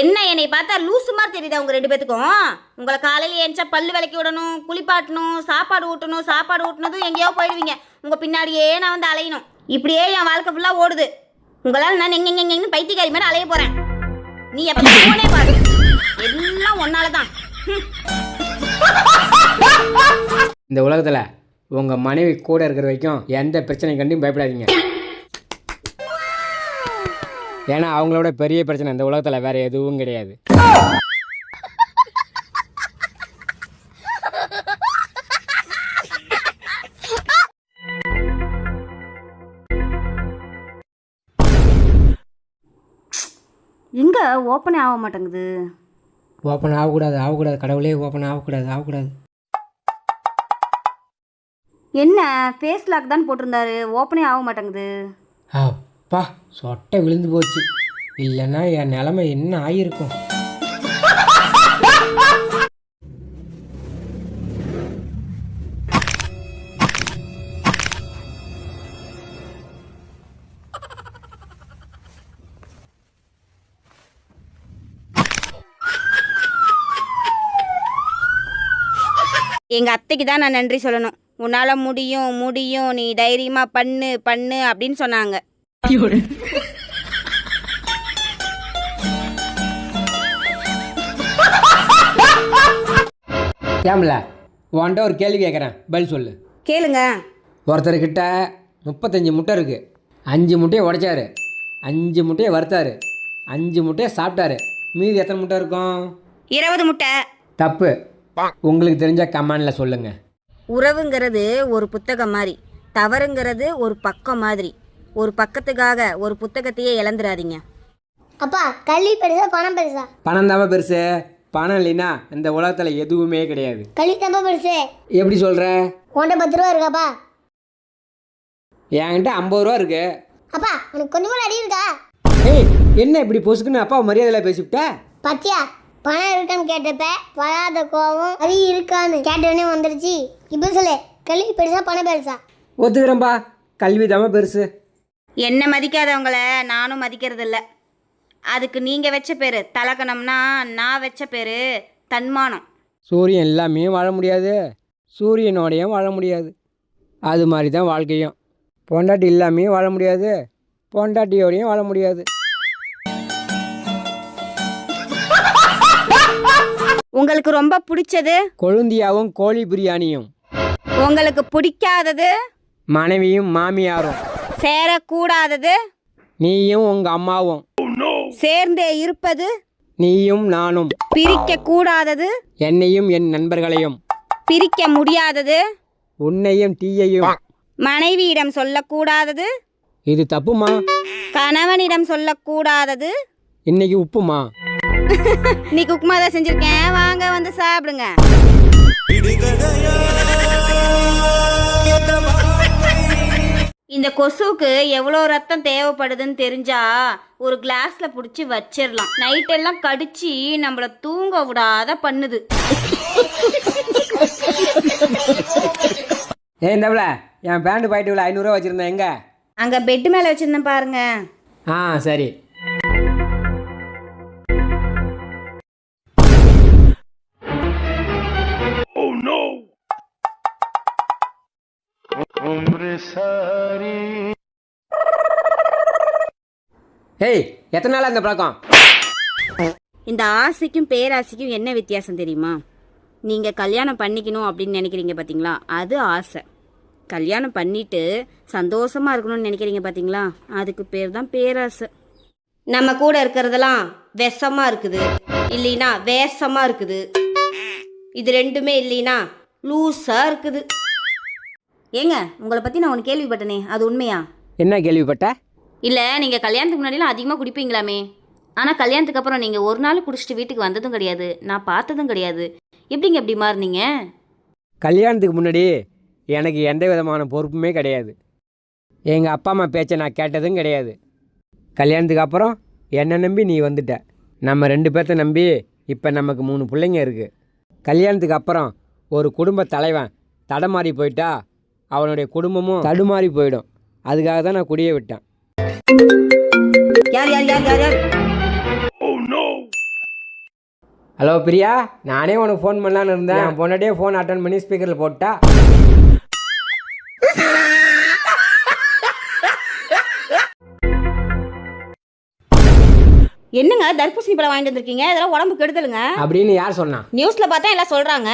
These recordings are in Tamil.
என்ன என்னை பார்த்தா லூசு மாதிரி தெரியுதா உங்கள் ரெண்டு பேத்துக்கும்? உங்களை காலையில ஏஞ்சா பல்லு விளக்கி விடணும் குளிப்பாட்டணும் சாப்பாடு ஊட்டணும் சாப்பாடு ஊட்டினதும் எங்கேயோ போயிடுவீங்க. உங்க பின்னாடியே நான் வந்து அலையணும். இப்படியே என் வாழ்க்கை ஃபுல்லா ஓடுது. உங்களால் நான் எங்க எங்கன்னு பைத்தியக்காரி மாதிரி அலைய போறேன். நீ எப்ப போனே பாரு. எல்லாம் ஒன்னால தான். இந்த உலகத்தில் உங்கள் மனைவி கூட இருக்கிற வரைக்கும் எந்த பிரச்சனை கண்டியும் பயப்படாதீங்க. ஏன்னா அவங்களோட பெரிய பிரச்சனை இந்த உலகத்தில் வேற எதுவும் கிடையாது. எங்க? ஓப்பனே ஆக மாட்டேங்குது. ஓப்பன் ஆகக்கூடாது ஆகக்கூடாது. கடவுளே ஓப்பன் ஆகக்கூடாது ஆகக்கூடாது. என்ன? ஃபேஸ் லாக் தான் போட்டிருந்தாரு. ஓப்பனே ஆக மாட்டேங்குது. அப்பா சொட்டை விழுந்து போச்சு. இல்லைன்னா என் நிலமை என்ன ஆகியிருக்கும் எங்க அத்தைக்கு தான் நான் நன்றி சொல்லணும். உன்னால முடியும் முடியும். நீ தைரியமா பண்ணு பண்ணு அப்படின்னு சொன்னாங்க. ஏம்ல? உன்கிட்ட ஒரு கேள்வி கேட்குறேன் பதில் சொல்லு. கேளுங்க. ஒருத்தர்கிட்ட முப்பத்தஞ்சு முட்டை இருக்குது அஞ்சு முட்டையை உடைச்சாரு. அஞ்சு முட்டையை வறுத்தாரு. அஞ்சு முட்டையை சாப்பிட்டாரு. மீதி எத்தனை முட்டை இருக்கும்? இருபது முட்டை. தப்பு. உங்களுக்கு தெரிஞ்ச கமெண்டில் சொல்லுங்கள் உறவுங்கிறது ஒரு புத்தகம் மாதிரி. தவறுங்கிறது ஒரு பக்கம் மாதிரி. ஒரு பக்கத்துக்காக ஒரு புத்தகத்தையே இழந்துடாதீங்க அப்பா கல்வி பெருசா பணம் பெருசா? பணம் தானே பெருசு. பணம் இல்லைன்னா இந்த உலகத்தில் எதுவுமே கிடையாது. கல்வி தம்ப பெருசு. எப்படி சொல்கிற உன்கிட்ட பத்து ரூபா இருக்காப்பா? என்கிட்ட ஐம்பது ரூபா இருக்கு. அப்பா உனக்கு கொஞ்சம் கூட அடி இருக்கா? ஏய் என்ன இப்படி பொசுக்குன்னு அப்பா மரியாதையில் பேசிவிட்ட பாத்தியா பணம் இருக்கான்னு கேட்டப்ப வராத கோவம் அது இருக்கான்னு கேட்டவொடனே வந்துருச்சு. இப்போ சொல்லு கல்வி பெருசா பணம் பெருசா? ஒத்துக்கிறேன்பா. கல்வி தாம பெருசு. என்ன மதிக்காதவங்கள நானும் மதிக்கிறது இல்ல அதுக்கு நீங்க வச்ச பேரு தலக்கணம்னா நான் வச்ச பேரு தன்மானம். சூரியன் எல்லாமே வாழ முடியாது. சூரியனோடையும் வாழ முடியாது. அது மாதிரி தான் வாழ்க்கையும். பொண்டாட்டி இல்லாமையும் வாழ முடியாது. பொண்டாட்டியோடையும் வாழ முடியாது. உங்களுக்கு ரொம்ப பிடிச்சது? கொழுந்தியாவும் கோழி பிரியாணியும். உங்களுக்கு பிடிக்காதது? மனைவியும் மாமியாரும். சேரக்கூடாதது. நீயும் உங்கள் அம்மாவும். சேர்ந்தே இருப்பது. நீயும் நானும். பிரிக்க கூடாதது என்னையும் என் நண்பர்களையும். பிரிக்க முடியாதது உன்னையும் டீயையும் மனைவியிடம் சொல்லக்கூடாதது. இது தப்புமா? கணவனிடம் சொல்லக்கூடாதது. இன்னைக்கு உப்புமா? இன்னைக்கு உப்புமா தான் செஞ்சிருக்கேன். வாங்க வந்து சாப்பிடுங்க. இந்த கொசுவுக்கு எவ்வளோ ரத்தம் தேவைப்படுதுன்னு தெரிஞ்சா ஒரு கிளாஸ்ல பிடிச்சி வச்சிடலாம் நைட் எல்லாம் கடிச்சு நம்மள தூங்க விடாத பண்ணுது. ஏ இந்தவள என் பேண்ட் பாயிட்டு ஐநூறுரூவா வச்சுருந்தேன். எங்க? அங்க பெட் மேல வச்சிருந்தேன் பாருங்க. ஆ சரி. ஏய் எத்தனை நாளா இந்த பழக்கம்? இந்த ஆசைக்கும் பேராசைக்கும் என்ன வித்தியாசம் தெரியுமா? நீங்க கல்யாணம் பண்ணிக்கணும் அப்படின்னு நினைக்கிறீங்க பாத்தீங்களா? அது ஆசை. கல்யாணம் பண்ணிட்டு சந்தோஷமா இருக்கணும்னு நினைக்கிறீங்க பாத்தீங்களா? அதுக்கு பேர் தான் பேராசை. நம்ம கூட இருக்கிறதெல்லாம் விஷமா இருக்குது. இல்லைனா வேஷமா இருக்குது. இது ரெண்டுமே இல்லைனா லூஸா இருக்குது. ஏங்க உங்களை பத்தி நான் ஒன்று கேள்விப்பட்டனே அது உண்மையா? என்ன கேள்விப்பட்ட? இல்லை நீங்கள் கல்யாணத்துக்கு முன்னாடிலாம் அதிகமாக குடிப்பீங்களாமே. ஆனால் கல்யாணத்துக்கு அப்புறம் நீங்கள் ஒரு நாள் குடிச்சிட்டு வீட்டுக்கு வந்ததும் கிடையாது நான் பார்த்ததும் கிடையாது. எப்படிங்க எப்படி மாறுனீங்க? கல்யாணத்துக்கு முன்னாடி எனக்கு எந்த விதமான பொறுப்புமே கிடையாது. எங்கள் அப்பா அம்மா பேச்சை நான் கேட்டதும் கிடையாது. கல்யாணத்துக்கு அப்புறம் என்னை நம்பி நீ வந்துட்ட. நம்ம ரெண்டு பேர்த்த நம்பி இப்போ நமக்கு மூணு பிள்ளைங்க இருக்குது கல்யாணத்துக்கு அப்புறம் ஒரு குடும்ப தலைவன் தடமாறி போயிட்டா அவனுடைய குடும்பமும் தடுமாறி போயிடும். அதுக்காக தான் நான் குடியே விட்டேன். யார் யார் யார் யார் யார்? ஹலோ பிரியா? நானே உனக்கு ஃபோன் பண்ணலான்னு இருந்தேன். என் ஃபோன் அட்டன் பண்ணி ஸ்பீக்கரில் போட்டா. என்னங்க தர்பூசணி பழம் வாங்கிட்டு வந்திருக்கீங்க? இதெல்லாம் உடம்பு கெடுதலுங்க. அப்படின்னு யார் சொன்னா? நியூஸில் பார்த்தா எல்லாம் சொல்கிறாங்க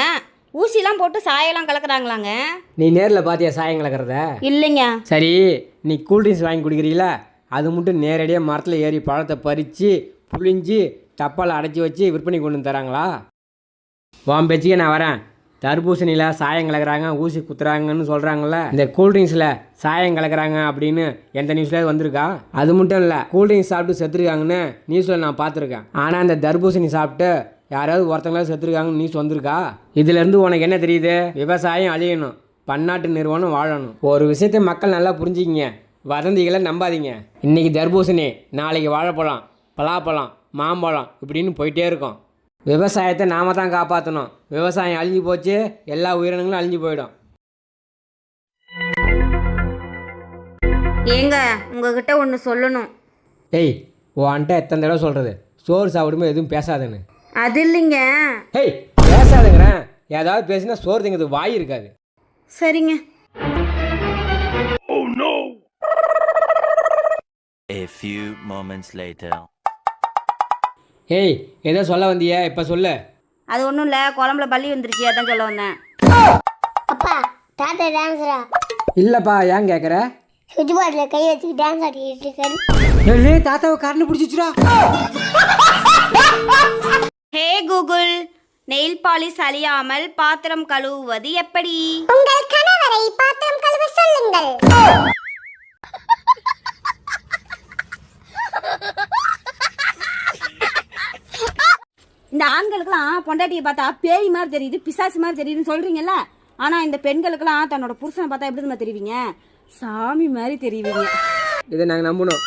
ஊசிலாம் போட்டு சாயெல்லாம் கலக்குறாங்களாங்க? நீ நேரில் பார்த்தியா சாயம் கலக்கிறத? இல்லைங்க. சரி நீ கூல்ட்ரிங்க்ஸ் வாங்கி குடிக்கிறீல அது மட்டும் நேரடியாக மரத்தில் ஏறி பழத்தை பறித்து புளிஞ்சு டப்பாவில் அடைச்சி வச்சு விற்பனை கொண்டு வந்து தராங்களா? உன் பேச்சுக்கே நான் வரேன். தர்பூசணியில் சாயம் கலக்குறாங்க ஊசி குத்துறாங்கன்னு சொல்கிறாங்கல்ல இந்த கூல்ட்ரிங்க்ஸில் சாயம் கலக்குறாங்க அப்படின்னு எந்த நியூஸ்லேயே வந்திருக்கா? அது மட்டும் இல்லை கூல்ட்ரிங்க்ஸ் சாப்பிட்டு செத்துருக்காங்கன்னு நியூஸில் நான் பார்த்துருக்கேன். ஆனால் இந்த தர்பூசணி சாப்பிட்டு யாராவது ஒருத்தங்களாவது செத்துருக்காங்கன்னு நியூஸ் வந்திருக்கா இதுலேருந்து உனக்கு என்ன தெரியுது? விவசாயம் அழியணும் பன்னாட்டு நிறுவனம் வாழணும். ஒரு விஷயத்தை மக்கள் நல்லா புரிஞ்சுக்கிங்க. வதந்திகளை நம்பாதீங்க. இன்னைக்கு தர்பூசணி நாளைக்கு வாழைப்பழம் பலாப்பழம் மாம்பழம் இப்படின்னு போயிட்டே இருக்கும். விவசாயத்தை நாம தான் காப்பாற்றணும் விவசாயம் அழிஞ்சு போச்சு எல்லா உயிரினங்களும் அழிஞ்சு போயிடும். ஏங்க உங்ககிட்ட ஒன்று சொல்லணும். ஏய் உன்கிட்ட எத்தனை தடவை சொல்கிறது சோறு சாப்பிடும்போது எதுவும் பேசாதுன்னு. அது இல்லைங்க. ஏய் பேசாதுங்கிறேன். ஏதாவது பேசினா சோறு திங்கிறதுக்கு வாய் இருக்காது. சரிங்க. A few moments later. ஏய் ஏதோ சொல்ல வந்தியே இப்போ சொல்லு. அது ஒன்றும் இல்லை குழம்புல பள்ளி வந்துருச்சு அதான் சொல்ல வந்தேன். அப்பா தாத்தா டான்ஸரா இல்லைப்பா ஏன் கேட்குற சுவிட்ச் போர்டில் கை வச்சு டான்ஸ் ஆடிட்டு இருக்காரு. தாத்தாவை கரண்ட் பிடிச்சிச்சுடா. ஹே கூகுள் நெயில் பாலிஷ் அழியாமல் பாத்திரம் கழுவுவது எப்படி? உங்கள் கணவரை பாத்திரம் கழுவ சொல்லுங்கள். இந்த ஆண்களுக்கெல்லாம் பொண்டாட்டியை பார்த்தா பேய் மாதிரி தெரியுது பிசாசு மாதிரி தெரியுதுன்னு சொல்றீங்கல்ல? ஆனா இந்த பெண்களுக்கெல்லாம் தன்னோட புருஷனை பார்த்தா எப்படி தெரிவிங்க? சாமி மாதிரி தெரியுவீங்க இதை நாங்கள் நம்பணும்.